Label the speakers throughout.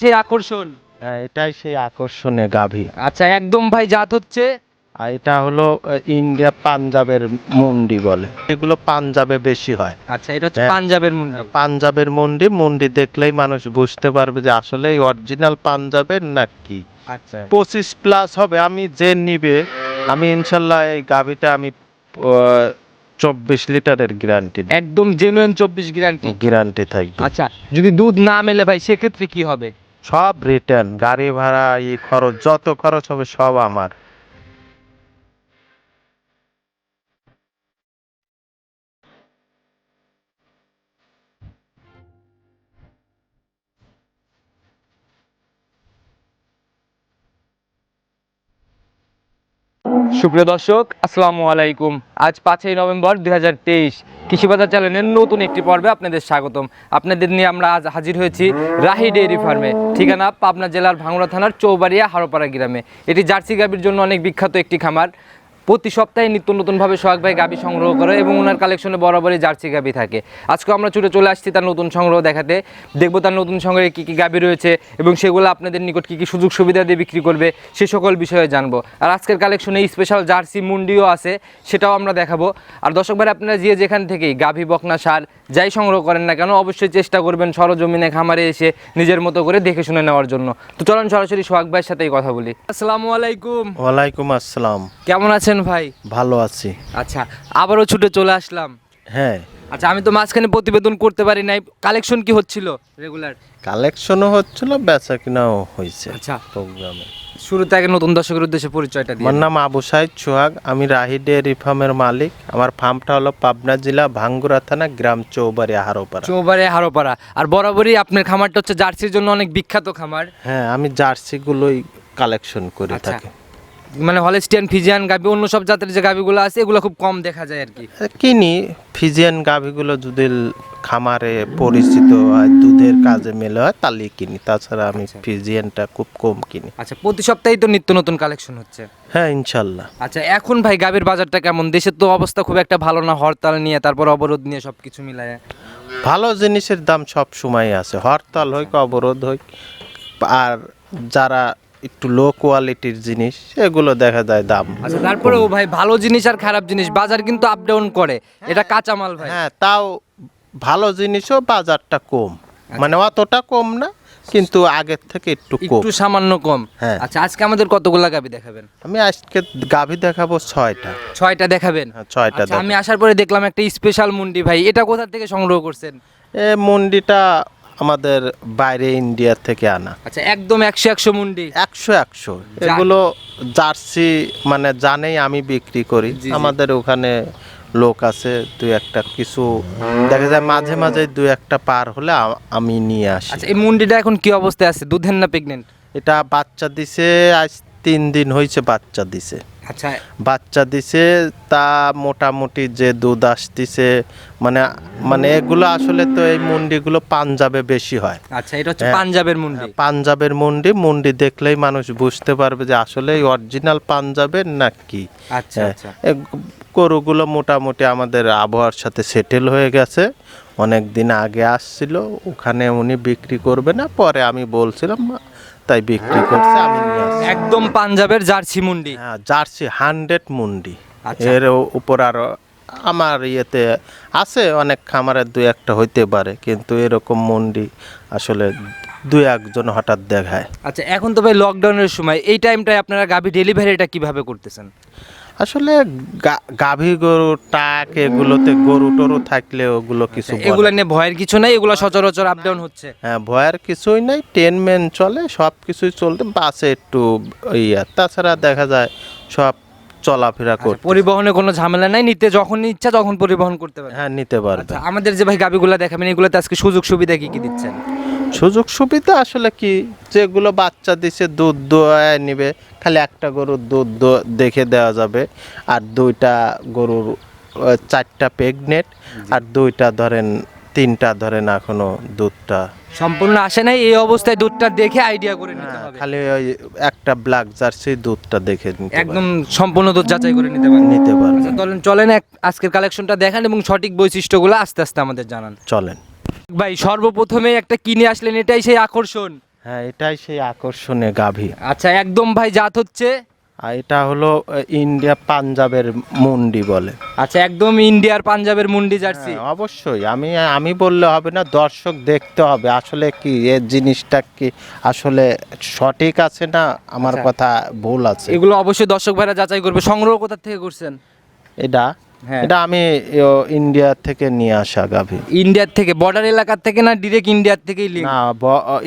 Speaker 1: সেই আকর্ষণ?
Speaker 2: হ্যাঁ এটাই সেই আকর্ষণীয় গাভী।
Speaker 1: আচ্ছা একদম ভাই জাত হচ্ছে?
Speaker 2: আর এটা হলো আহ, ইন্ডিয়া পাঞ্জাবের মুন্ডি বলে। এগুলো পাঞ্জাবে বেশি হয়।
Speaker 1: আচ্ছা এটা হচ্ছে
Speaker 2: হ্যাঁ।
Speaker 1: পাঞ্জাবের মুন্ডি।
Speaker 2: পাঞ্জাবের মুন্ডি মুন্ডি দেখলেই মানুষ বুঝতে পারবে যে আসলে অরিজিনাল পাঞ্জাবের নাকি।
Speaker 1: আচ্ছা।
Speaker 2: পঁচিশ প্লাস হবে আমি যে নিবে আমি ইনশাল্লাহ এই গাভিটা আমি চব্বিশ লিটারের গ্যারান্টি
Speaker 1: একদম জেনুইন চব্বিশ গ্যারান্টি
Speaker 2: গ্যারান্টি থাকবে।
Speaker 1: আচ্ছা যদি দুধ না মেলে ভাই সেক্ষেত্রে কি হবে?
Speaker 2: সব রিটার্ন গাড়ি ভাড়া এই খরচ যত খরচ হবে সব আমার।
Speaker 1: সুপ্রিয় দর্শক, আসসালামু আলাইকুম। আজ পাঁচই নভেম্বর দুই হাজার তেইশ কৃষিবাজার চ্যানেলের নতুন একটি পর্বে আপনাদের স্বাগতম। আপনাদের নিয়ে আমরা আজ হাজির হয়েছি রাহি ডেয়ারি ফার্মে, ঠিকানা পাবনা জেলার ভাঙড়া থানার চৌবাড়িয়া হারোপাড়া গ্রামে। এটি জার্সি গাবির জন্য অনেক বিখ্যাত একটি খামার। প্রতি সপ্তাহে নিত্য নতুনভাবে সোহাগ ভাই গাবি সংগ্রহ করে এবং ওনার কালেকশনে বরাবরই জার্সি গাবি থাকে। আজকে আমরা ছুটে চলে আসছি তার নতুন সংগ্রহ দেখাতে। দেখব তার নতুন সংগ্রহে কী কী গাবি রয়েছে এবং সেগুলো আপনাদের নিকট কী কী সুযোগ সুবিধা দিয়ে বিক্রি করবে সে সকল বিষয়ে জানব। আর আজকের কালেকশনে স্পেশাল জার্সি মুন্ডিও আছে সেটাও আমরা দেখাবো। আর দর্শক ভাই আপনারা যে যেখান থেকেই গাভী বকনা সার যাই সংগ্রহ করেন না কেন অবশ্যই চেষ্টা করবেন সরজমিনে খামারে এসে নিজের মতো করে দেখে শুনে নেওয়ার জন্য। তো চলুন সরাসরি সোহাগ ভাইয়ের সাথেই কথা বলি। আসসালামু আলাইকুম।
Speaker 2: ওয়ালাইকুম আসসালাম।
Speaker 1: কেমন আছেন ভাই?
Speaker 2: ভালো আছি।
Speaker 1: আচ্ছা আবারও ছুটে চলে আসলাম।
Speaker 2: হ্যাঁ।
Speaker 1: আচ্ছা আমি তো মাঝখানে প্রতিবেদন করতে পারি নাই। কালেকশন কি হচ্ছিল রেগুলার
Speaker 2: কালেকশনও হচ্ছিল বেচা কিনাও হয়েছে
Speaker 1: আচ্ছা।
Speaker 2: প্রোগ্রামে।
Speaker 1: শুরুতে আগে নতুন দর্শকের উদ্দেশ্যে পরিচয়টা দিই
Speaker 2: আমার নাম আবু সাইদ সোহাগ আমি রাহি ডেয়ারি ফার্মের মালিক। আমার ফার্মটা হলো পাবনা জেলা ভাঙ্গুরা থানা গ্রাম চৌবাড়ি আহারোপাড়া।
Speaker 1: চৌবারে হারোপাড়া আর বরাবরই আপনার খামারটা হচ্ছে জার্সির জন্য অনেক বিখ্যাত খামার।
Speaker 2: হ্যাঁ আমি জার্সিগুলোই কালেকশন করে
Speaker 1: আচ্ছা।
Speaker 2: থাকি।
Speaker 1: মানে হলেস্টিয়ান ফিজিয়ান গাবি অন্য সব জাতের যে গাবিগুলো আছে এগুলো খুব কম দেখা যায় আর কি।
Speaker 2: কিনি ফিজিয়ান গাভিগুলো যদি খামারে পরিচিত হয় দুধের কাজে মেলে হয় তাহলে কিনি। তাছাড়া আমি ফিজিয়ানটা খুব কম কিনি।
Speaker 1: আচ্ছা প্রতি সপ্তাহেই তো নিত্য নতুন কালেকশন হচ্ছে?
Speaker 2: হ্যাঁ ইনশাল্লাহ।
Speaker 1: আচ্ছা এখন ভাই গাবির বাজারটা কেমন? দেশের তো অবস্থা খুব একটা ভালো না হরতাল নিয়ে তারপর অবরোধ নিয়ে সব কিছু মিলায়।
Speaker 2: ভালো জিনিসের দাম সব সময় আছে। হরতাল হোক অবরোধ হোক আর যারা একটু লো কোয়ালিটির জিনিস সেগুলো দেখা যায় দাম।
Speaker 1: আচ্ছা তারপরেও ভাই ভালো জিনিস আর খারাপ জিনিস বাজার কিন্তু আপ ডাউন করে। এটা কাঁচামাল ভাই।
Speaker 2: হ্যাঁ তাও ভালো জিনিসও বাজারটা কম। মানে অতটা কম না কিন্তু আগের থেকে একটু কম।
Speaker 1: একটু সামান্য কম।
Speaker 2: হ্যাঁ।
Speaker 1: আচ্ছা আজকে আমাদের কতগুলা গাবি দেখাবেন?
Speaker 2: আমি আজকে গাভী দেখাবো ছয়টা।
Speaker 1: ছয়টা দেখাবেন?
Speaker 2: হ্যাঁ, ছয়টা
Speaker 1: আচ্ছা, আমি আসার পরে দেখলাম একটা স্পেশাল মুন্ডি ভাই এটা কোথা থেকে সংগ্রহ করছেন?
Speaker 2: এ মন্ডিটা আমাদের বাইরে ইন্ডিয়া থেকে আনা।
Speaker 1: আচ্ছা একদম একশো একশো মুন্ডি।
Speaker 2: একশো একশো। এগুলো জার্সি মানে জানেই আমি বিক্রি করি। আমাদের ওখানে লোক আছে দুই একটা কিছু দেখা যায় মাঝে মাঝে দুই একটা পার হলে আমি নিয়ে আসি।
Speaker 1: আচ্ছা এই মুন্ডিটা এখন কি অবস্থায় আছে? দুধের না প্রেগনেন্ট?
Speaker 2: এটা বাচ্চা দিছে আজ তিন দিন হয়েছে বাচ্চা দিছে।
Speaker 1: আচ্ছা।
Speaker 2: বাচ্চা দিছে তা মোটামুটি যে দুধ আসতিছে মানে মানে এগুলো আসলে তো এই মুন্ডিগুলো পাঞ্জাবে বেশি হয়।
Speaker 1: আচ্ছা এটা হচ্ছে
Speaker 2: হ্যাঁ।
Speaker 1: পাঞ্জাবের মুন্ডি।
Speaker 2: পাঞ্জাবের মুন্ডি মুন্ডি দেখলেই মানুষ বুঝতে পারবে যে আসলে অরিজিনাল পাঞ্জাবের নাকি।
Speaker 1: আচ্ছা
Speaker 2: হ্যাঁ,
Speaker 1: আচ্ছা।
Speaker 2: গরুগুলো মোটামুটি আমাদের আবহাওয়ার সাথে সেটেল হয়ে গেছে। অনেক দিন আগে আসছিল ওখানে উনি বিক্রি করবে না পরে আমি বলছিলাম তাই বিক্রি করছে আমি নিয়ে আসছি।
Speaker 1: একদম পাঞ্জাবের জার্সি মুন্ডি।
Speaker 2: হ্যাঁ জার্সি হান্ড্রেড মুন্ডি।
Speaker 1: আচ্ছা।
Speaker 2: এর উপর আরও আমার ইয়েতে আছে অনেক খামারের দু একটা হইতে পারে কিন্তু এরকম মন্ডি আসলে দু একজন হঠাৎ দেখায়।
Speaker 1: আচ্ছা এখন তো ভাই লকডাউনের সময় এই টাইমটায় আপনারা গাভি ডেলিভারিটা কীভাবে করতেছেন?
Speaker 2: আসলে গাভী গরু টাক এগুলোতে গরু টরু থাকলে ওগুলো কিছু
Speaker 1: এগুলা নিয়ে ভয়ের কিছু নাই এগুলো সচরাচর আপ ডাউন হচ্ছে।
Speaker 2: হ্যাঁ ভয়ের কিছুই নাই টেন মেন চলে সব কিছুই চলতে বাসে একটু ইয়া তাছাড়া দেখা যায় সব চলাফেরা করতে
Speaker 1: পরিবহনে কোনো ঝামেলা নাই নিতে যখন ইচ্ছা তখন পরিবহন করতে পারে
Speaker 2: হ্যাঁ নিতে পারবে।
Speaker 1: আচ্ছা আমাদের যে ভাই গাবিগুলা দেখাবেন এগুলোতে আজকে সুযোগ সুবিধা কি কি দিচ্ছেন?
Speaker 2: সুযোগ সুবিধা আসলে কি? যেগুলো বাচ্চা দিছে দুধ দোয়ায় নিবে খালি একটা গরুর দুধ দেখে দেওয়া যাবে। আর দুইটা গরুর চারটা প্রেগনেট আর দুইটা ধরেন তিনটা ধরেন এখনও দুধটা।
Speaker 1: সম্পূর্ণ আসে নাই এই অবস্থায় দুধটা দেখে আইডিয়া করে নিতে হবে।
Speaker 2: খালি ওই একটা ব্ল্যাক জার্সি দুধটা দেখে।
Speaker 1: একদম সম্পূর্ণ দুধ যাচাই করে নিতে পারেন
Speaker 2: নিতে পারবে।
Speaker 1: আচ্ছা, চলেন চলেন এক আজকের কালেকশনটা দেখান এবং সঠিক বৈশিষ্ট্যগুলো আস্তে আস্তে আমাদের জানান।
Speaker 2: চলেন।
Speaker 1: ভাই সর্বপ্রথমে একটা কিনে আসলেন এটাই সেই আকর্ষণ।
Speaker 2: হ্যাঁ এটাই সেই আকর্ষণে গাভী।
Speaker 1: আচ্ছা একদম ভাই জাত হচ্ছে?
Speaker 2: আর এটা হলো ইন্ডিয়া পাঞ্জাবের মুন্ডি বলে।
Speaker 1: আচ্ছা একদম ইন্ডিয়ার পাঞ্জাবের মুন্ডি জার্সি।
Speaker 2: হ্যাঁ, অবশ্যই। আমি আমি বললে হবে না দর্শক দেখতে হবে আসলে কি এর জিনিসটা কি আসলে সঠিক আছে না আমার
Speaker 1: আচ্ছা।
Speaker 2: কথা ভুল আছে।
Speaker 1: এগুলো অবশ্যই দর্শক ভাইরা যাচাই করবে। সংগ্রহ কোথা থেকে করছেন?
Speaker 2: এটা। এটা আমি ইন্ডিয়া থেকে নিয়ে আসা গাভী।
Speaker 1: ইন্ডিয়ার থেকে বর্ডার এলাকার থেকে না ডিরেক্ট ইন্ডিয়ার থেকেই লিঙ্ক
Speaker 2: না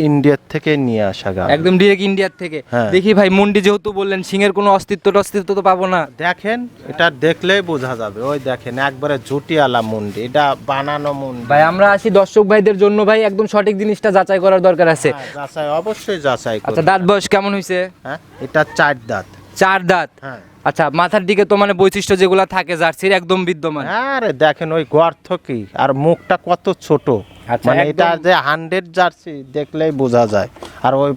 Speaker 2: ইন্ডিয়ার থেকে নিয়ে আসা গাভী।
Speaker 1: একদম ডিরেক্ট ইন্ডিয়ার থেকে?
Speaker 2: হ্যাঁ।
Speaker 1: দেখি ভাই মুন্ডি যেহেতু বললেন সিংহের কোনো অস্তিত্ব অস্তিত্ব তো পাবো না।
Speaker 2: দেখেন এটা দেখলেই বোঝা যাবে। ওই দেখেন একবারে জুটিয়ালা মুন্ডি এটা বানানো মুন্ডি।
Speaker 1: ভাই আমরা আসি দর্শক ভাইদের জন্য। ভাই একদম সঠিক জিনিসটা যাচাই করার দরকার আছে।
Speaker 2: হ্যাঁ, যাচাই অবশ্যই যাচাই
Speaker 1: আচ্ছা দাঁত বয়স কেমন হয়েছে
Speaker 2: হ্যাঁ এটা চার দাঁত।
Speaker 1: চার দাঁত?
Speaker 2: হ্যাঁ।
Speaker 1: আচ্ছা মাথার দিকে তো মানে বৈশিষ্ট্য যেগুলো থাকে জার্সির একদম বিদ্যমান।
Speaker 2: আরে দেখেন ওই গর্থ কি? আর মুখটা কত ছোট।
Speaker 1: আচ্ছা,
Speaker 2: মানে এটা যে হান্ড্রেড জার্সি দেখলেই বোঝা যায়। আর ওই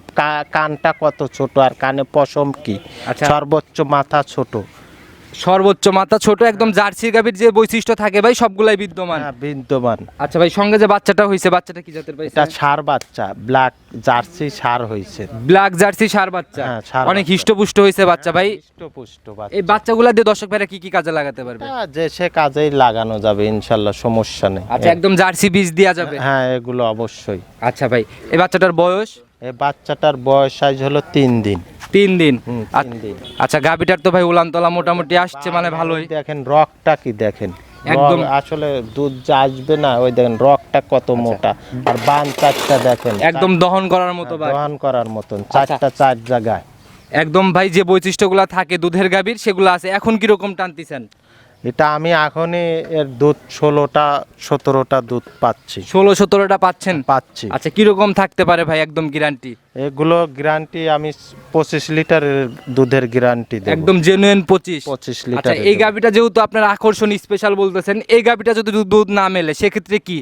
Speaker 2: কানটা কত ছোট আর কানে পশম কি?
Speaker 1: আচ্ছা।
Speaker 2: সর্বোচ্চ মাথা ছোট।
Speaker 1: সর্বোচ্চ মাথা ছোট একদম জার্সির গাভীর যে বৈশিষ্ট্য থাকে ভাই সবগুলাই বিদ্যমান।
Speaker 2: হ্যাঁ, বিদ্যমান।
Speaker 1: আচ্ছা ভাই সঙ্গে যে বাচ্চাটা হয়েছে বাচ্চাটা কি জাতের পাইছে
Speaker 2: এটা সার বাচ্চা ব্ল্যাক জার্সি সার হয়েছে
Speaker 1: ব্ল্যাক জার্সি সার বাচ্চা?
Speaker 2: হ্যাঁ, ষাঁড়
Speaker 1: অনেক
Speaker 2: বাচ্চা।
Speaker 1: হিষ্টপুষ্ট হয়েছে বাচ্চা ভাই।
Speaker 2: পুষ্ট বাচ্চা।
Speaker 1: এই বাচ্চাগুলা দিয়ে দর্শক ভাইরা কি কি কাজে লাগাতে পারবে?
Speaker 2: হ্যাঁ, যে সে কাজেই লাগানো যাবে ইনশাল্লাহ সমস্যা নেই।
Speaker 1: আচ্ছা একদম জার্সি বীজ দেওয়া যাবে?
Speaker 2: হ্যাঁ এগুলো অবশ্যই।
Speaker 1: আচ্ছা ভাই এই বাচ্চাটার বয়স?
Speaker 2: এই বাচ্চাটার বয়স সাইজ হলো তিন দিন।
Speaker 1: তিন দিন? আচ্ছা-। আচ্ছা গাভীটার তো ভাই উলানতলা মোটামুটি আসছে মানে ভালোই।
Speaker 2: দেখেন রকটা কি দেখেন?
Speaker 1: একদম-
Speaker 2: আসলে দুধ যা আসবে না ওই দেখেন রকটা কত মোটা। আর বান চারটা দেখেন
Speaker 1: একদম দহন করার মতো
Speaker 2: দহন করার মতন
Speaker 1: আচ্ছা।
Speaker 2: চারটা চার জায়গায়।
Speaker 1: একদম ভাই যে বৈশিষ্ট্যগুলো থাকে দুধের গাভীর সেগুলো আছে। এখন কীরকম টানতেছেন?
Speaker 2: এটা আমি এখনই এর দুধ ষোলোটা সতেরোটা দুধ পাচ্ছি।
Speaker 1: ষোলো সতেরোটা পাচ্ছেন?
Speaker 2: পাচ্ছি।
Speaker 1: আচ্ছা কীরকম থাকতে পারে ভাই একদম গ্যারান্টি
Speaker 2: এগুলো গ্যারান্টি আমি পঁচিশ লিটারের দুধের গ্যারান্টি
Speaker 1: একদম জেনুইন পঁচিশ?
Speaker 2: পঁচিশ
Speaker 1: আচ্ছা
Speaker 2: লিটার
Speaker 1: এই গাভিটা যেহেতু আপনার আকর্ষণ স্পেশাল বলতেছেন এই গাভিটা যদি দুধ- না মেলে সেক্ষেত্রে কি?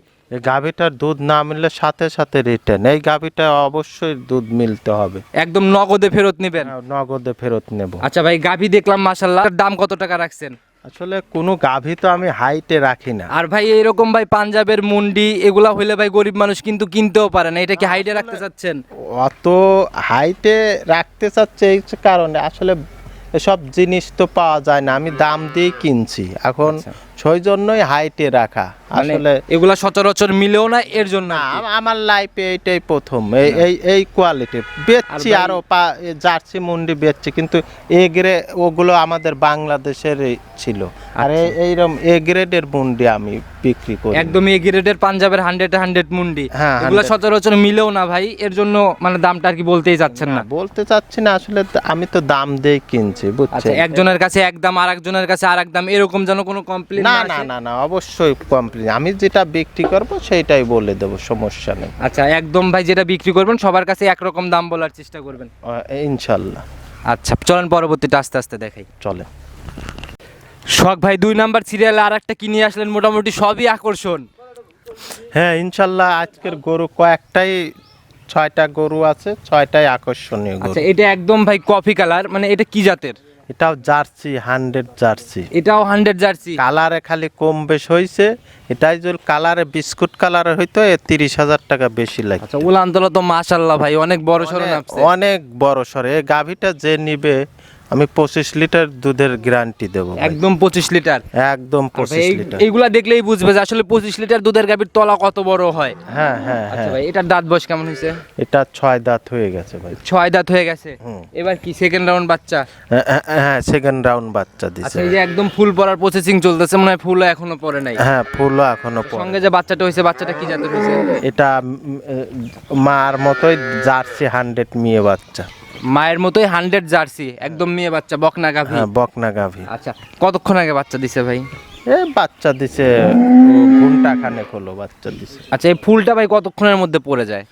Speaker 2: গাভীটার দুধ না মিললে সাথে সাথে রিটার্ন এই গাভীটা অবশ্যই দুধ মিলতে হবে।
Speaker 1: একদম নগদে ফেরত নেবেন?
Speaker 2: নগদে ফেরত নেব।
Speaker 1: আচ্ছা ভাই গাভি দেখলাম মাসাল্লাহ দাম কত টাকা রাখছেন?
Speaker 2: আসলে কোনো গাভী তো আমি হাইটে রাখি না।
Speaker 1: আর ভাই এরকম ভাই পাঞ্জাবের মুন্ডি এগুলা হইলে ভাই গরিব মানুষ কিন্তু কিনতেও পারে না। এটা কি হাইটে রাখতে চাচ্ছেন?
Speaker 2: অত হাইটে রাখতে চাচ্ছে এই কারণে। আসলে সব জিনিস তো পাওয়া যায় না। আমি দাম দিয়ে কিনছি। এখন
Speaker 1: আচ্ছা।
Speaker 2: সেই জন্যই হাইটে রাখা।
Speaker 1: মানে
Speaker 2: আসলে
Speaker 1: এগুলা সচরাচর মিলেও না এর জন্য
Speaker 2: আমার লাইফে এইটাই প্রথম। এই এই কোয়ালিটি বেচছি আরও পা- জার্সি মুন্ডি বেচছি কিন্তু এ গ্রে ওগুলো আমাদের বাংলাদেশের ছিল। আর এইরকম এ গ্রেডের মুন্ডি আমি বিক্রি করি।
Speaker 1: একদম এ গ্রেডের পাঞ্জাবের হান্ড্রেড হান্ড্রেড মুন্ডি।
Speaker 2: হ্যাঁ,
Speaker 1: এগুলা
Speaker 2: 100
Speaker 1: সচরাচর মিলেও না ভাই এর জন্য মানে দামটা আর কি বলতেই যাচ্ছেন না
Speaker 2: বলতে চাচ্ছি না আসলে আমি তো দাম দিয়ে কিনছি বুঝছি
Speaker 1: একজনের কাছে এক দাম আর একজনের কাছে আর এক দাম এরকম যেন কোনো কমপ্লেন
Speaker 2: না না না না অবশ্যই কমপ্লিট আমি যেটা বিক্রি করব সেইটাই বলে দেবো সমস্যা নেই।
Speaker 1: আচ্ছা একদম ভাই যেটা বিক্রি করবেন সবার কাছে একরকম দাম বলার চেষ্টা করবেন।
Speaker 2: ইনশাল্লাহ।
Speaker 1: আচ্ছা চলেন পরবর্তীটা আস্তে আস্তে দেখাই।
Speaker 2: চলে
Speaker 1: শখ ভাই দুই নাম্বার সিরিয়ালে আর একটা কিনে আসলেন মোটামুটি সবই আকর্ষণ।
Speaker 2: হ্যাঁ ইনশাল্লাহ আজকের গরু কয়েকটাই ছয়টা গরু আছে ছয়টাই আকর্ষণীয়
Speaker 1: আচ্ছা এটা একদম ভাই কফি কালার মানে এটা কি জাতের?
Speaker 2: এটাও জার্সি হান্ড্রেড জার্সি।
Speaker 1: এটাও হান্ড্রেড জার্সি।
Speaker 2: কালারে খালি কম বেশ হয়েছে এটাই যদি কালারে বিস্কুট কালারে হইতো এ তিরিশ হাজার টাকা বেশি লাগে
Speaker 1: আচ্ছা উলানতলা তো মাশাল্লাহ ভাই অনেক বড় সড়ো
Speaker 2: অনেক- বড় সরে। এই গাভীটা যে নিবে আমি পঁচিশ লিটার দুধের গ্যারান্টি দেবো।
Speaker 1: একদম পঁচিশ লিটার।
Speaker 2: একদম পঁচিশ লিটার।
Speaker 1: এইগুলা দেখলেই বুঝবে যে আসলে পঁচিশ লিটার দুধের গাভীর তলা কত বড় হয়।
Speaker 2: হ্যাঁ হ্যাঁ
Speaker 1: আচ্ছা
Speaker 2: হ্যাঁ।
Speaker 1: ভাই এটার দাঁত বয়স কেমন হয়েছে?
Speaker 2: এটা ছয় দাঁত হয়ে গেছে ভাই।
Speaker 1: ছয় দাঁত হয়ে গেছে? এবার কি সেকেন্ড রাউন্ড বাচ্চা?
Speaker 2: হ্যাঁ, হ্যাঁ, হ্যাঁ সেকেন্ড রাউন্ড বাচ্চা দিছে
Speaker 1: আচ্ছা এই যে একদম ফুল পড়ার প্রসেসিং চলতেছে মনে হয় ফুলও এখনও পড়ে নাই।
Speaker 2: হ্যাঁ ফুলও এখনও পড়ে।
Speaker 1: সঙ্গে যে বাচ্চাটা হয়েছে বাচ্চাটা কি জাতের হয়েছে?
Speaker 2: এটা মার মতোই জার্সি হান্ড্রেড মেয়ে বাচ্চা।
Speaker 1: মায়ের মতোই হান্ড্রেড জার্সি একদম মেয়ে বাচ্চা বকনা গাভী।
Speaker 2: হ্যাঁ বকনা গাভী।
Speaker 1: আচ্ছা কতক্ষণ আগে বাচ্চা দিছে ভাই?
Speaker 2: এ বাচ্চা দিছে ঘণ্টা খানেক হলো বাচ্চা দিছে।
Speaker 1: আচ্ছা এই ফুলটা ভাই কতক্ষণের মধ্যে পড়ে যায়?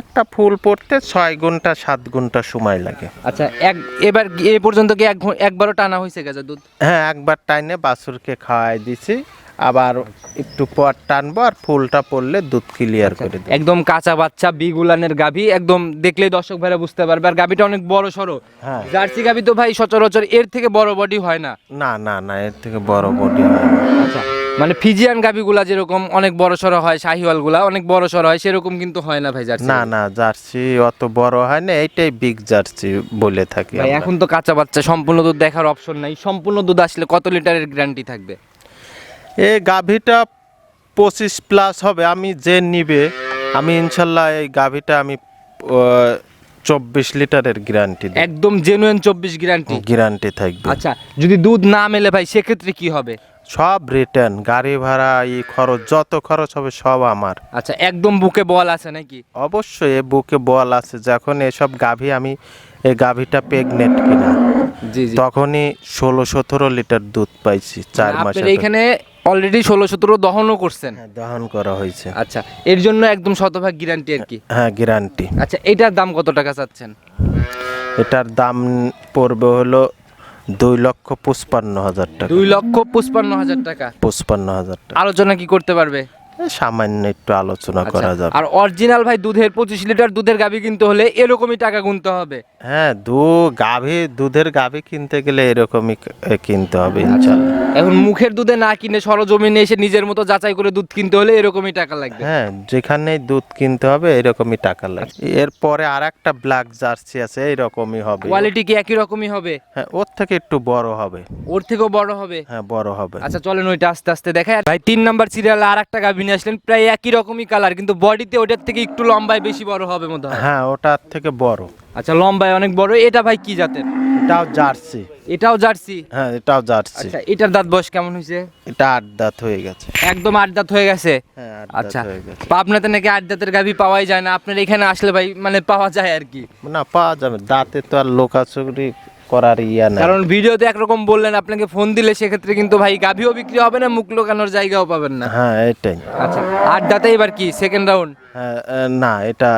Speaker 2: একটা ফুল পড়তে ছয় ঘণ্টা সাত ঘণ্টা সময় লাগে।
Speaker 1: আচ্ছা এক এবার এ পর্যন্ত কি একবারও টানা হয়েছে গেছে দুধ?
Speaker 2: হ্যাঁ একবার টাইনে বাছুরকে খাওয়াই দিছি আবার একটু পর টানবো আর ফুলটা পড়লে দুধ ক্লিয়ার করে দেবো।
Speaker 1: একদম কাঁচা বাচ্চা বিগুলানের গাভী একদম দেখলেই দর্শক ভাইরা বুঝতে পারবে। আর গাভীটা অনেক বড় সড়ো।
Speaker 2: হ্যাঁ।
Speaker 1: জার্সি গাভী তো ভাই সচরাচর এর থেকে বড় বডি হয় না।
Speaker 2: না না না এর থেকে বড় বডি হয় না।
Speaker 1: আচ্ছা মানে ফিজিয়ান গাভিগুলা যেরকম অনেক বড় সড়ো হয় শাহিওয়ালগুলা অনেক বড় সড়ো হয় সেরকম কিন্তু হয় না ভাই জার্সি।
Speaker 2: না না জার্সি অত বড় হয় না এইটাই বিগ জার্সি বলে থাকি
Speaker 1: ভাই এখন তো কাঁচা বাচ্চা সম্পূর্ণ দুধ দেখার অপশন নাই। সম্পূর্ণ দুধ আসলে কত লিটারের গ্যারান্টি থাকবে?
Speaker 2: এই গাভীটা পঁচিশ প্লাস হবে আমি যে নিবে আমি ইনশাল্লাহ এই গাভীটা আমি চব্বিশ লিটারের গ্যারান্টি
Speaker 1: একদম জেনুইন চব্বিশ গ্যারান্টি
Speaker 2: গ্যারান্টি থাকবে।
Speaker 1: আচ্ছা যদি দুধ না মেলে ভাই সেক্ষেত্রে কি হবে?
Speaker 2: সব রিটার্ন গাড়ি ভাড়া এই খরচ যত খরচ হবে সব আমার।
Speaker 1: আচ্ছা একদম বুকে বল আছে নাকি?
Speaker 2: অবশ্যই এ বুকে বল আছে যখন এসব গাভী আমি এই গাভীটা প্রেগনেন্ট কিনা। তখনই ষোলো সতেরো লিটার দুধ পাইছি চার মাসে
Speaker 1: এখানে অলরেডি ষোলো সতেরো দহনও করছেন?
Speaker 2: দহন করা হয়েছে।
Speaker 1: আচ্ছা এর জন্য একদম শতভাগ গ্যারান্টি আর কি?
Speaker 2: হ্যাঁ গ্যারান্টি
Speaker 1: আচ্ছা এটার দাম কত টাকা চাচ্ছেন?
Speaker 2: এটার দাম পড়বে হলো দুই লক্ষ পঁচপান্ন হাজার টাকা।
Speaker 1: দুই লক্ষ পঁচপান্ন হাজার টাকা।
Speaker 2: পঁচপান্ন হাজার টাকা।
Speaker 1: আলোচনা কি করতে পারবে?
Speaker 2: সামান্য একটু আলোচনা
Speaker 1: আচ্ছা,
Speaker 2: করা যাবে।
Speaker 1: আর অরিজিনাল ভাই দুধের পঁচিশ লিটার দুধের গাবি কিনতে হলে এরকমই টাকা গুনতে হবে?
Speaker 2: হ্যাঁ দু গাভী দুধের গাভী কিনতে গেলে এরকমই কিনতে হবে ইনশাল্লাহ
Speaker 1: এখন মুখের দুধে না কিনে সরজমিনে এসে নিজের মতো যাচাই করে দুধ কিনতে হলে এরকমই টাকা লাগবে?
Speaker 2: হ্যাঁ যেখানে দুধ কিনতে হবে এরকমই টাকা লাগবে। এরপরে আর একটা ব্ল্যাক জার্সি আছে এইরকমই হবে।
Speaker 1: কোয়ালিটি কি একই রকমই হবে?
Speaker 2: হ্যাঁ ওর থেকে একটু বড় হবে।
Speaker 1: ওর থেকেও বড় হবে?
Speaker 2: হ্যাঁ বড় হবে।
Speaker 1: আচ্ছা চলেন ওইটা আস্তে আস্তে দেখায় ভাই তিন নাম্বার সিরিয়ালে আর একটা গাভী নিয়ে আসলেন প্রায় একই রকমই কালার কিন্তু বডিতে ওটার থেকে একটু লম্বায় বেশি বড় হবে মনে হয়।
Speaker 2: হ্যাঁ ওটার থেকে বড়।
Speaker 1: আচ্ছা লম্বায় অনেক বড়। এটা ভাই কি জাতের?
Speaker 2: এটাও জার্সি।
Speaker 1: এটাও জার্সি?
Speaker 2: হ্যাঁ এটাও জার্সি।
Speaker 1: আচ্ছা এটার দাঁত বয়স কেমন হয়েছে?
Speaker 2: এটা আট দাঁত হয়ে গেছে।
Speaker 1: একদম আট দাঁত হয়ে গেছে?
Speaker 2: হ্যাঁ
Speaker 1: আচ্ছা পাবনাতে নাকি আট দাঁতের গাভী পাওয়াই যায় না? আপনার এখানে আসলে ভাই মানে পাওয়া যায় আর কি।
Speaker 2: না পাওয়া যাবে। দাঁতে তো আর লোকাচুরি করার ইয়া না
Speaker 1: কারণ ভিডিওতে একরকম বললেন আপনাকে ফোন দিলে সেক্ষেত্রে কিন্তু ভাই গাভীও বিক্রি হবে না মুখ লোকানোর জায়গাও পাবেন না।
Speaker 2: হ্যাঁ এটাই।
Speaker 1: আচ্ছা আট দাঁতে এবার কি সেকেন্ড রাউন্ড
Speaker 2: হ্যাঁ না এটা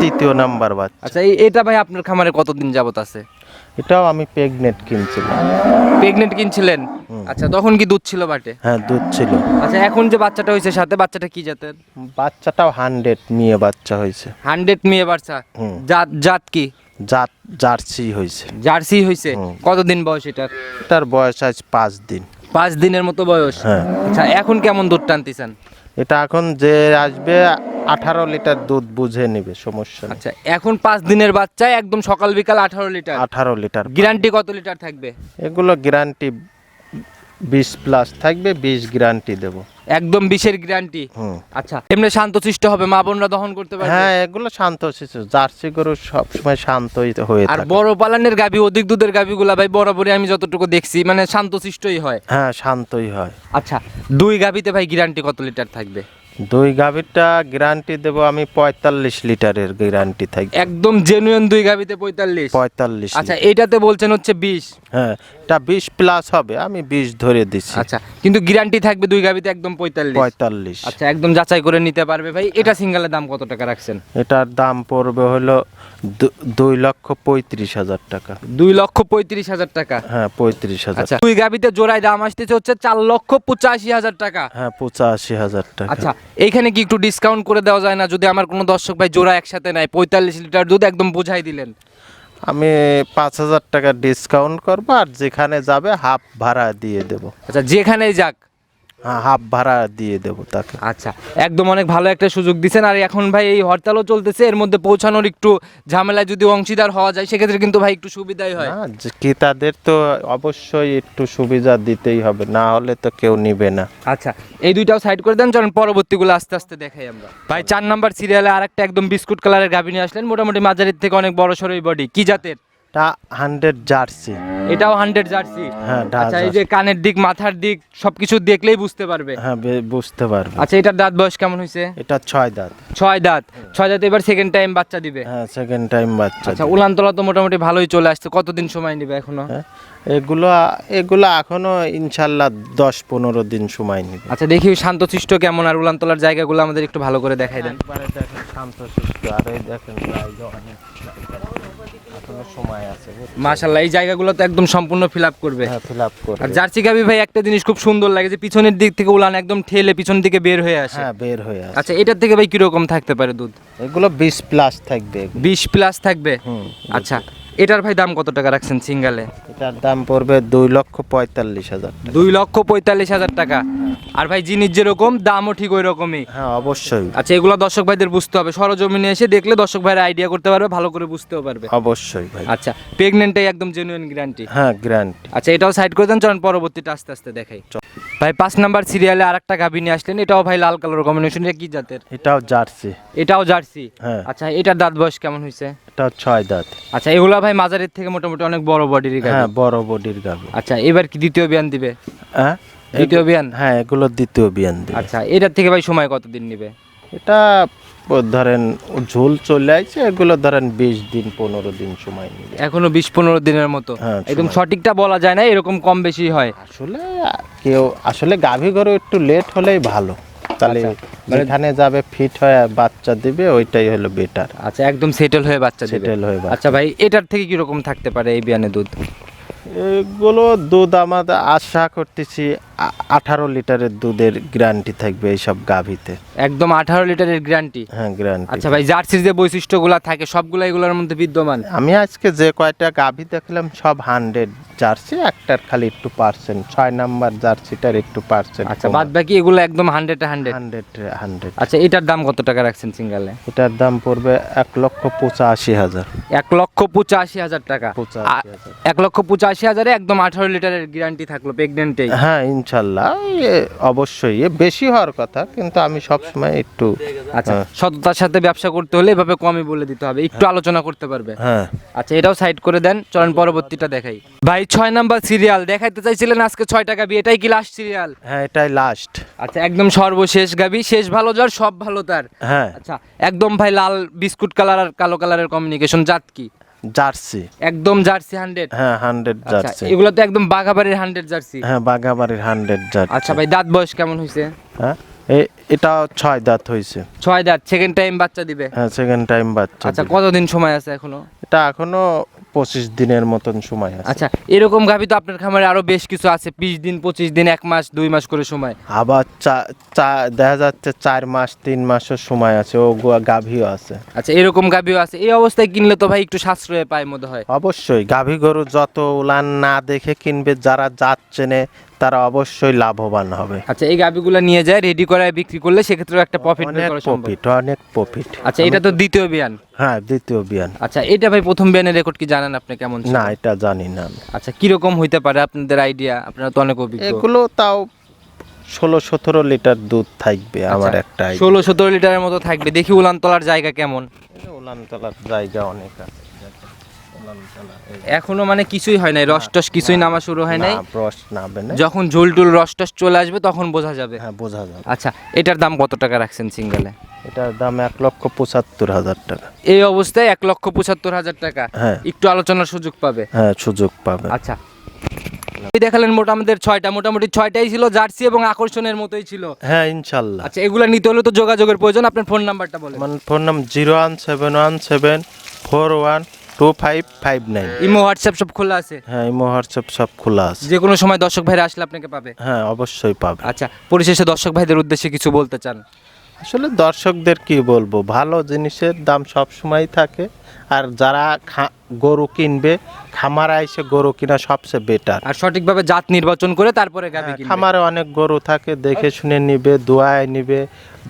Speaker 2: তৃতীয় নাম্বার বাচ্চা।
Speaker 1: আচ্ছা এই এটা ভাই আপনার খামারে কতদিন যাবত আছে?
Speaker 2: এটাও আমি প্রেগনেন্ট কিনছিলাম।
Speaker 1: প্রেগনেন্ট কিনছিলেন? আচ্ছা তখন কি দুধ ছিল বাটে?
Speaker 2: হ্যাঁ দুধ ছিল।
Speaker 1: আচ্ছা এখন যে বাচ্চাটা হয়েছে সাথে বাচ্চাটা কি জাতের?
Speaker 2: বাচ্চাটাও হান্ড্রেড নিয়ে বাচ্চা হয়েছে।
Speaker 1: হান্ড্রেড মেয়ে বাচ্চা।
Speaker 2: হুম।
Speaker 1: জাত জাত কি?
Speaker 2: জাত জার্সি হয়েছে।
Speaker 1: জার্সি হয়েছে। কতদিন বয়স এটার?
Speaker 2: এটার বয়স আজ পাঁচ দিন।
Speaker 1: পাঁচ দিনের মতো বয়স?
Speaker 2: হ্যাঁ।
Speaker 1: আচ্ছা এখন কেমন দুধ টানতেছেন?
Speaker 2: এটা এখন যে আসবে আঠারো লিটার দুধ বুঝে নিবে সমস্যা
Speaker 1: আচ্ছা এখন পাঁচ দিনের বাচ্চা একদম সকাল বিকাল আঠারো লিটার।
Speaker 2: আঠারো লিটার।
Speaker 1: গ্যারান্টি কত লিটার থাকবে?
Speaker 2: এগুলো গ্যারান্টি বিশ প্লাস থাকবে বিশ গ্যারান্টি দেব।
Speaker 1: একদম বিশের গ্যারান্টি আচ্ছা এমনি শান্তশিষ্ট হবে মা বোনরা দহন করতে পারবে?
Speaker 2: হ্যাঁ এগুলো শান্ত শিশু জার্সি গরু সবসময় শান্তই হয়ে
Speaker 1: আর বড় পালানের গাভী অধিক দুধের গাভীগুলা ভাই বরাবরই আমি যতটুকু দেখছি মানে শান্তশিষ্টই হয়।
Speaker 2: হ্যাঁ শান্তই হয়।
Speaker 1: আচ্ছা দুই গাভীতে ভাই গ্যারান্টি কত লিটার থাকবে?
Speaker 2: দুই গাভীরটা গ্যারান্টি দেব আমি পঁয়তাল্লিশ লিটারের গ্যারান্টি থাকবে।
Speaker 1: একদম জেনুইন দুই গাভীতে পঁয়তাল্লিশ?
Speaker 2: পঁয়তাল্লিশ
Speaker 1: আচ্ছা এটাতে বলছেন হচ্ছে বিশ।
Speaker 2: হ্যাঁ এটা বিশ প্লাস হবে আমি বিশ ধরে দিচ্ছি
Speaker 1: আচ্ছা কিন্তু গ্যারান্টি থাকবে দুই গাভীতে একদম পঁয়তাল্লিশ।
Speaker 2: পঁয়তাল্লিশ।
Speaker 1: আচ্ছা একদম যাচাই করে নিতে পারবে ভাই। এটা সিঙ্গেলের দাম কত টাকা রাখছেন?
Speaker 2: এটার দাম পড়বে হলো দুই লক্ষ পঁয়ত্রিশ হাজার টাকা।
Speaker 1: দুই লক্ষ পঁয়ত্রিশ হাজার টাকা?
Speaker 2: হ্যাঁ পঁয়ত্রিশ হাজার।
Speaker 1: আচ্ছা দুই গাভীতে জোড়ায় দাম আসতেছে হচ্ছে চার লক্ষ পঁচাশি হাজার টাকা।
Speaker 2: হ্যাঁ পঁচাশি হাজার টাকা।
Speaker 1: আচ্ছা এইখানে কি একটু ডিসকাউন্ট করে দেওয়া যায় না? যদি আমার কোনো দর্শক ভাই জোড়া একসাথে নেয় পঁয়তাল্লিশ লিটার দুধ একদম বুঝাই দিলেন।
Speaker 2: আমি পাঁচ হাজার টাকা ডিসকাউন্ট করব আর যেখানে যাবে হাফ ভাড়া দিয়ে দেবো।
Speaker 1: আচ্ছা যেখানেই যাক।
Speaker 2: হ্যাঁ হাফ ভাড়া দিয়ে দেবো তাকে।
Speaker 1: আচ্ছা একদম অনেক ভালো একটা সুযোগ দিচ্ছেন আর এখন ভাই এই হরতালও চলতেছে এর মধ্যে পৌঁছানোর একটু ঝামেলায় যদি অংশীদার হওয়া যায় সেক্ষেত্রে কিন্তু ভাই একটু সুবিধাই হয়।
Speaker 2: না যে ক্রেতাদের তো অবশ্যই একটু সুবিধা দিতেই হবে না হলে তো কেউ নিবে না।
Speaker 1: আচ্ছা এই দুইটাও সাইড করে দেন চলেন পরবর্তীগুলো আস্তে আস্তে দেখাই আমরা। ভাই চার নাম্বার সিরিয়ালে আর একটা একদম বিস্কুট কালারের গাভী নিয়ে আসলেন। মোটামুটি মাঝারির থেকে অনেক বড় সরই বডি কি জাতের?
Speaker 2: তা হান্ড্রেড জার্সি।
Speaker 1: এটাও হান্ড্রেড জার্সি?
Speaker 2: হ্যাঁ
Speaker 1: আচ্ছা এই যে কানের দিক মাথার দিক সবকিছু দেখলেই বুঝতে পারবে।
Speaker 2: হ্যাঁ বুঝতে পারবে।
Speaker 1: আচ্ছা এটার দাঁত বয়স কেমন হয়েছে?
Speaker 2: এটা ছয় দাঁত।
Speaker 1: ছয় দাঁত। ছয় দাঁত এবার সেকেন্ড টাইম বাচ্চা দিবে।
Speaker 2: হ্যাঁ সেকেন্ড টাইম বাচ্চা
Speaker 1: আচ্ছা। উলানতলা তো মোটামুটি ভালোই চলে আসছে। কতদিন সময় নেবে এখনও?
Speaker 2: হ্যাঁ, এগুলো এগুলো এখনও ইনশাল্লাহ দশ পনেরো দিন সময় নেবে।
Speaker 1: আচ্ছা দেখি শান্তশিষ্ট কেমন আর উলানতলার জায়গাগুলো আমাদের একটু ভালো করে দেখাই দেন।
Speaker 2: শান্তশিষ্ট আর এই দেখেন জায়গা অনেক। এখনও সময় আছে
Speaker 1: এই জায়গাগুলো তো একদম সম্পূর্ণ ফিল আপ করবে।
Speaker 2: হ্যাঁ ফিল আপ করে
Speaker 1: আর জার্সি গাবি ভাই একটা জিনিস খুব সুন্দর লাগে যে পিছনের দিক থেকে উলান একদম ঠেলে পিছন দিকে বের হয়ে আসে।
Speaker 2: হ্যাঁ বের হয়ে আসে।
Speaker 1: আচ্ছা এটার থেকে ভাই কীরকম থাকতে পারে দুধ?
Speaker 2: এগুলো বিশ প্লাস থাকবে
Speaker 1: বিশ প্লাস থাকবে? আচ্ছা এটার ভাই দাম কত টাকা রাখছেন সিঙ্গালে?
Speaker 2: এটার দাম পড়বে দুই লক্ষ পঁয়তাল্লিশ হাজার
Speaker 1: দুই লক্ষ পঁয়তাল্লিশ হাজার টাকা। আর ভাই জিনিস যেরকম দামও ঠিক ওই রকমই
Speaker 2: হ্যাঁ অবশ্যই।
Speaker 1: আচ্ছা এগুলো দর্শক ভাইদের বুঝতে হবে। সরজমিনে এসে দেখলে দর্শক ভাইরা আইডিয়া করতে পারবে ভালো করে বুঝতেও পারবে।
Speaker 2: অবশ্যই ভাই।
Speaker 1: আচ্ছা প্রেগনেন্টটাই একদম জেনুইন গ্যারান্টি
Speaker 2: হ্যাঁ গ্যারান্টি
Speaker 1: আচ্ছা এটাও সাইড করে দেন চলেন পরবর্তীটা আস্তে আস্তে দেখাই। ভাই পাঁচ নাম্বার সিরিয়ালে আর একটা গাভী নিয়ে আসলেন। এটাও ভাই লাল কালার কম্বিনেশন এটা কি জাতের?
Speaker 2: এটাও জার্সি।
Speaker 1: এটাও জার্সি?
Speaker 2: হ্যাঁ।
Speaker 1: আচ্ছা এটার দাঁত বয়স কেমন হয়েছে
Speaker 2: এটাও ছয় দাঁত।
Speaker 1: আচ্ছা এগুলা ভাই মাজারের থেকে মোটামুটি অনেক বড় বডির গাভী।
Speaker 2: হ্যাঁ বড় বডির গাবি
Speaker 1: আচ্ছা এবার কি দ্বিতীয় বিয়ান দিবে?
Speaker 2: হ্যাঁ?
Speaker 1: দ্বিতীয় বিয়ান?
Speaker 2: হ্যাঁ এগুলো দ্বিতীয় বিয়ান দিবে।
Speaker 1: আচ্ছা এটার থেকে ভাই সময় কতদিন নিবে?
Speaker 2: এটা ধরেন ঝুল চলে আসছে এগুলো ধরেন বিশ দিন পনেরো দিন সময় নিবে।
Speaker 1: এখনও বিশ পনেরো দিনের মতো?
Speaker 2: হ্যাঁ,
Speaker 1: একদম সঠিকটা বলা যায় না এরকম কম বেশি হয়?
Speaker 2: আসলে কেউ আসলে গাভী গরু একটু লেট হলেই ভালো। তাহলে
Speaker 1: আচ্ছা, মানে-
Speaker 2: যেখানে যাবে ফিট হয়ে বাচ্চা দিবে ওইটাই হলো বেটার
Speaker 1: আচ্ছা একদম সেটেল হয়ে বাচ্চা
Speaker 2: সেটেল হয়ে
Speaker 1: আচ্ছা ভাই এটার থেকে কীরকম থাকতে পারে এই বিয়ানে দুধ?
Speaker 2: এগুলো দুধ আমাদের আশা করতেছি আঠারো লিটারের দুধের গ্যারান্টি থাকবে এইসব গাভীতে।
Speaker 1: একদম আঠারো লিটারের গ্যারান্টি
Speaker 2: হ্যাঁ গ্যারান্টি
Speaker 1: আচ্ছা ভাই জার্সির যে বৈশিষ্ট্যগুলো থাকে সবগুলো এগুলোর মধ্যে বিদ্যমান?
Speaker 2: আমি আজকে যে কয়টা গাভী দেখলাম সব হান্ড্রেড জার্সি একটার খালি একটু পার্সেন্ট ছয় নাম্বার জার্সিটার একটু পার্সেন্ট
Speaker 1: আচ্ছা বাদ বাকি এগুলো একদম হান্ড্রেড হান্ড্রেড
Speaker 2: হান্ড্রেড হান্ড্রেড
Speaker 1: আচ্ছা এটার দাম কত টাকা রাখছেন সিঙ্গালে?
Speaker 2: এটার দাম পড়বে এক লক্ষ পঁচাশি হাজার।
Speaker 1: এক লক্ষ পঁচাশি হাজার টাকা। এক লক্ষ পঁচাশি হাজারে একদম আঠারো লিটারের গ্যারান্টি থাকল প্রেগনেন্টেই
Speaker 2: হ্যাঁ ইনশাল্লাহ এ অবশ্যই এ বেশি হওয়ার কথা কিন্তু আমি সবসময় একটু
Speaker 1: আচ্ছা
Speaker 2: হ্যাঁ।
Speaker 1: সততার সাথে ব্যবসা করতে হলে এভাবে কমই বলে দিতে হবে একটু আলোচনা করতে পারবে।
Speaker 2: হ্যাঁ।
Speaker 1: আচ্ছা এটাও সাইড করে দেন চলেন পরবর্তীটা দেখাই। ভাই ছয় নাম্বার সিরিয়াল দেখাইতে চাইছিলেন আজকে ছয় টাকা বিয়ে এটাই কি লাস্ট সিরিয়াল
Speaker 2: হ্যাঁ এটাই লাস্ট
Speaker 1: আচ্ছা একদম সর্বশেষ গাবি শেষ ভালো যার সব ভালো তার।
Speaker 2: হ্যাঁ।
Speaker 1: আচ্ছা একদম ভাই লাল বিস্কুট কালার আর কালো কালারের কমিউনিকেশন জাত কি?
Speaker 2: জার্সি।
Speaker 1: একদম জার্সি হান্ড্রেড।
Speaker 2: হ্যাঁ হান্ড্রেড
Speaker 1: আচ্ছা
Speaker 2: জার্সি।
Speaker 1: এগুলো তো একদম বাঘাবাড়ির হান্ড্রেড জার্সি।
Speaker 2: হ্যাঁ বাঘাবাড়ির হান্ড্রেড জার্সি।
Speaker 1: আচ্ছা ভাই দাঁত বয়স কেমন হয়েছে
Speaker 2: হ্যাঁ এ- এটাও ছয় দাঁত হয়েছে
Speaker 1: ছয় দাঁত সেকেন্ড টাইম বাচ্চা দিবে।
Speaker 2: হ্যাঁ সেকেন্ড টাইম বাচ্চা
Speaker 1: আচ্ছা কতদিন সময় আছে এখনও?
Speaker 2: এটা এখনও পঁচিশ দিনের মতন সময় আছে।
Speaker 1: আচ্ছা এরকম গাভি তো আপনার খামারে আরও বেশ কিছু আছে বিশ দিন পঁচিশ দিন এক মাস দুই মাস করে সময়।
Speaker 2: আবার দেখা যাচ্ছে চার মাস তিন মাসের সময় আছে ও গাভীও আছে।
Speaker 1: আচ্ছা এরকম গাভিও আছে এই অবস্থায় কিনলে তো ভাই একটু সাশ্রয় পায় মনে হয়।
Speaker 2: অবশ্যই গাভী গরু যত উলান না দেখে কিনবে যারা যাচ্ছে তারা অবশ্যই লাভবান হবে।
Speaker 1: আচ্ছা এই গাভিগুলো নিয়ে যায় রেডি করায় বিক্রি করলে সেক্ষেত্রে একটা প্রফিট
Speaker 2: অনেক প্রফিট অনেক প্রফিট
Speaker 1: আচ্ছা এটা তো দ্বিতীয় বিয়ান।
Speaker 2: হ্যাঁ দ্বিতীয় বিয়ান।
Speaker 1: আচ্ছা এটা ভাই প্রথম বিয়ানের রেকর্ড কি জানেন আপনি কেমন
Speaker 2: না এটা জানি না আমি।
Speaker 1: আচ্ছা কীরকম হইতে পারে আপনাদের আইডিয়া আপনারা তো অনেক অভিজ্ঞ।
Speaker 2: এগুলো তাও ষোলো সতেরো লিটার দুধ থাকবে আমার একটা
Speaker 1: আচ্ছা, ষোলো সতেরো লিটারের মতো থাকবে। দেখি উলানতলার জায়গা কেমন?
Speaker 2: উলানতলার জায়গা অনেক আছে।
Speaker 1: এখনও মানে কিছুই হয় নাই রস টস কিছুই নামা শুরু হয় নাই।
Speaker 2: না, ব্রশ নাবে না।
Speaker 1: যখন ঝুল টুল রস টস চলে আসবে তখন বোঝা যাবে।
Speaker 2: হ্যাঁ বোঝা যাবে।
Speaker 1: আচ্ছা এটার দাম কত টাকা রাখছেন সিঙ্গেলে?
Speaker 2: এটার দাম এক লক্ষ পঁচাত্তর হাজার টাকা।
Speaker 1: এই অবস্থায় এক লক্ষ পঁচাত্তর হাজার টাকা।
Speaker 2: হ্যাঁ।
Speaker 1: একটু আলোচনার সুযোগ পাবে।
Speaker 2: হ্যাঁ সুযোগ পাবে।
Speaker 1: আচ্ছা। দেখালেন মোটামুটি ছয়টা মোটামুটি ছয়টাই ছিল জার্সি এবং আকর্ষণের মতোই ছিল।
Speaker 2: হ্যাঁ ইনশাল্লাহ।
Speaker 1: আচ্ছা এগুলো নিতে হলে তো যোগাযোগের প্রয়োজন। আপনার ফোন নাম্বারটা বলেন।
Speaker 2: আমার ফোন নাম zero one seven one seven four one two five five nine
Speaker 1: Imo WhatsApp সব খোলা আছে?
Speaker 2: হ্যাঁ ইমো হোয়াটসঅ্যাপ সব খোলা আছে।
Speaker 1: যে কোনো সময় দর্শক ভাইরা আসলে আপনাকে পাবে?
Speaker 2: হ্যাঁ অবশ্যই পাবে।
Speaker 1: আচ্ছা পরিশেষে দর্শক ভাইদের উদ্দেশ্যে কিছু বলতে চান।
Speaker 2: আসলে দর্শকদের কি বলব? ভালো জিনিসের দাম সব সময় থাকে। আর যারা গরু কিনবে খামারে এসে গরু কিনা সবচেয়ে বেটার
Speaker 1: আর সঠিকভাবে জাত নির্বাচন করে তারপরে গাবি
Speaker 2: খামারে অনেক গরু থাকে দেখে শুনে নিবে দোয়ায় নিবে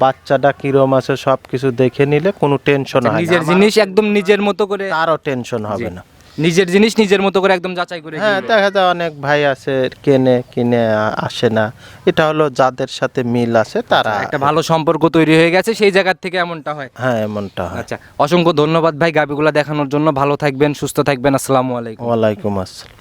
Speaker 2: বাচ্চাটা কিরম আছে সব কিছু দেখে নিলে কোনো টেনশন হয় না।
Speaker 1: নিজের জিনিস একদম নিজের মতো করে
Speaker 2: তারও টেনশন হবে না।
Speaker 1: নিজের জিনিস নিজের মতো করে একদম যাচাই করে
Speaker 2: হ্যাঁ দেখা যায় অনেক ভাই আছে কেনে কিনে আসে না। এটা হলো যাদের সাথে মিল আছে তারা
Speaker 1: একটা ভালো সম্পর্ক তৈরি হয়ে গেছে সেই জায়গার থেকে এমনটা হয়।
Speaker 2: হ্যাঁ এমনটা হয়।
Speaker 1: আচ্ছা অসংখ্য ধন্যবাদ ভাই গাবিগুলা দেখানোর জন্য। ভালো থাকবেন সুস্থ থাকবেন। আসসালামু আলাইকুম।
Speaker 2: ওয়ালাইকুম আসসালাম।